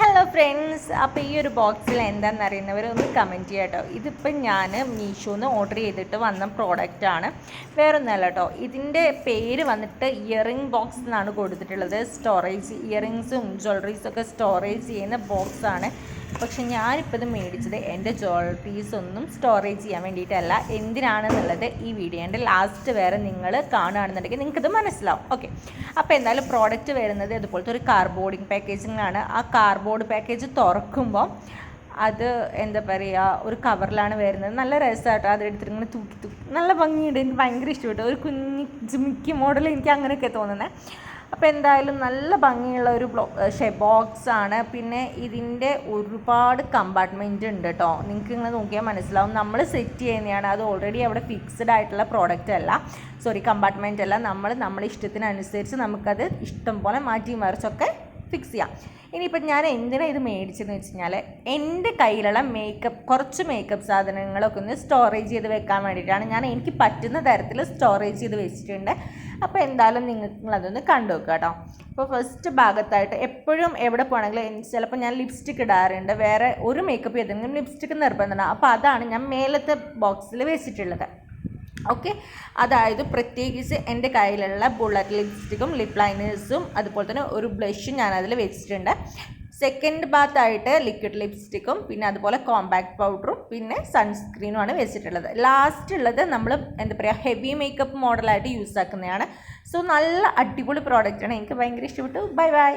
Hello friends അപ്പോൾ ഈ ഒരു ബോക്സിൽ എന്താണെന്ന് അറിയുന്നവർ ഒന്ന് കമന്റ് ചെയ്യാം കേട്ടോ ഇതിപ്പം ഞാൻ മീഷോന്ന് ഓർഡർ ചെയ്തിട്ട് വന്ന പ്രോഡക്റ്റാണ് വേറെ ഒന്നല്ല കേട്ടോ ഇതിന്റെ പേര് വന്നിട്ട് ഇയറിംഗ് ബോക്സ് എന്നാണ് കൊടുത്തിട്ടുള്ളത്. സ്റ്റോറേജ് ഇയറിങ്സും ജ്വല്ലറീസൊക്കെ സ്റ്റോറേജ് ചെയ്യുന്ന ബോക്സാണ് പക്ഷെ ഞാനിപ്പോൾ ഇത് മേടിച്ചത് എന്റെ ജ്വല്ലറീസ് ഒന്നും സ്റ്റോറേജ് ചെയ്യാൻ വേണ്ടിയിട്ടല്ല. എന്തിനാണെന്നുള്ളത് ഈ വീഡിയോന്റെ ലാസ്റ്റ് വരെ നിങ്ങൾ കാണുകയാണെന്നുണ്ടെങ്കിൽ നിങ്ങൾക്കിത് മനസ്സിലാവും. ഓക്കെ അപ്പോൾ എന്തായാലും പ്രോഡക്റ്റ് വരുന്നത് ഇതുപോലത്തെ ഒരു കാർബോർഡിങ് പാക്കേജിങ്ങാണ് ആ കാർബോർഡ് പാക്കേജ് തുറക്കുമ്പോൾ അത് എന്താ പറയുക ഒരു കവറിലാണ് വരുന്നത്. നല്ല രസമായിട്ടോ അതെടുത്തിട്ട് ഇങ്ങനെ തൂക്കി തൂക്കി. നല്ല ഭംഗിയുണ്ട്. എനിക്ക് ഭയങ്കര ഇഷ്ടപ്പെട്ടു. ഒരു കുഞ്ഞി ജിമിക്കി മോഡൽ എനിക്ക് അങ്ങനെയൊക്കെ തോന്നുന്നത്. അപ്പോൾ എന്തായാലും നല്ല ഭംഗിയുള്ള ഒരു ബ്ലോ ഷേ ബോക്സ് ആണ്. പിന്നെ ഇതിന്റെ ഒരുപാട് കമ്പാർട്ട്മെന്റ് ഉണ്ട് കേട്ടോ നിങ്ങൾക്ക് ഇങ്ങനെ നോക്കിയാൽ മനസ്സിലാവും. നമ്മൾ സെറ്റ് ചെയ്യുന്നതാണ്. അത് ഓൾറെഡി അവിടെ ഫിക്സ്ഡ് ആയിട്ടുള്ള പ്രോഡക്റ്റ് അല്ല. സോറി കമ്പാർട്ട്മെന്റ് അല്ല. നമ്മൾ നമ്മുടെ ഇഷ്ടത്തിനനുസരിച്ച് നമുക്കത് ഇഷ്ടം പോലെ മാറ്റി മറിച്ചൊക്കെ ഫിക്സ് ചെയ്യാം. ഇനിയിപ്പോൾ ഞാൻ എന്തിനാണ് ഇത് മേടിച്ചതെന്ന് വെച്ച് കഴിഞ്ഞാൽ എന്റെ കയ്യിലുള്ള മേക്കപ്പ് കുറച്ച് മേക്കപ്പ് സാധനങ്ങളൊക്കെ ഒന്ന് സ്റ്റോറേജ് ചെയ്ത് വെക്കാൻ വേണ്ടിയിട്ടാണ് ഞാൻ എനിക്ക് പറ്റുന്ന തരത്തിൽ സ്റ്റോറേജ് ചെയ്ത് വെച്ചിട്ടുണ്ട്. അപ്പോൾ എന്തായാലും നിങ്ങൾ കണ്ടു വെക്കുക കേട്ടോ. അപ്പോൾ ഫസ്റ്റ് ഭാഗത്തായിട്ട് എപ്പോഴും എവിടെ പോകണമെങ്കിലും ചിലപ്പോൾ ഞാൻ ലിപ്സ്റ്റിക് ഇടാറുണ്ട്. വേറെ ഒരു മേക്കപ്പ് ചെയ്തെങ്കിലും ലിപ്സ്റ്റിക് നിർബന്ധമാണ്. അപ്പോൾ അതാണ് ഞാൻ മേലത്തെ ബോക്സിൽ വെച്ചിട്ടുള്ളത്. ഓക്കെ അതായത് പ്രത്യേകിച്ച് എന്റെ കയ്യിലുള്ള ബുള്ളറ്റ് ലിപ്സ്റ്റിക്കും ലിപ് ലൈനേഴ്സും അതുപോലെ തന്നെ ഒരു ബ്ലഷും ഞാൻ അതിൽ വെച്ചിട്ടുണ്ട്. സെക്കൻഡ് ബാത്തായിട്ട് ലിക്വിഡ് ലിപ്സ്റ്റിക്കും പിന്നെ അതുപോലെ കോമ്പാക്ട് പൗഡറും പിന്നെ സൺസ്ക്രീനുമാണ് വെച്ചിട്ടുള്ളത്. ലാസ്റ്റ് ഉള്ളത് നമ്മൾ എന്താ പറയുക ഹെവി മേക്കപ്പ് മോഡലായിട്ട് യൂസ് ആക്കുന്നതാണ്. സോ നല്ല അടിപൊളി പ്രോഡക്റ്റാണ് എനിക്ക് ഭയങ്കര ഇഷ്ടപ്പെട്ടു. Bye bye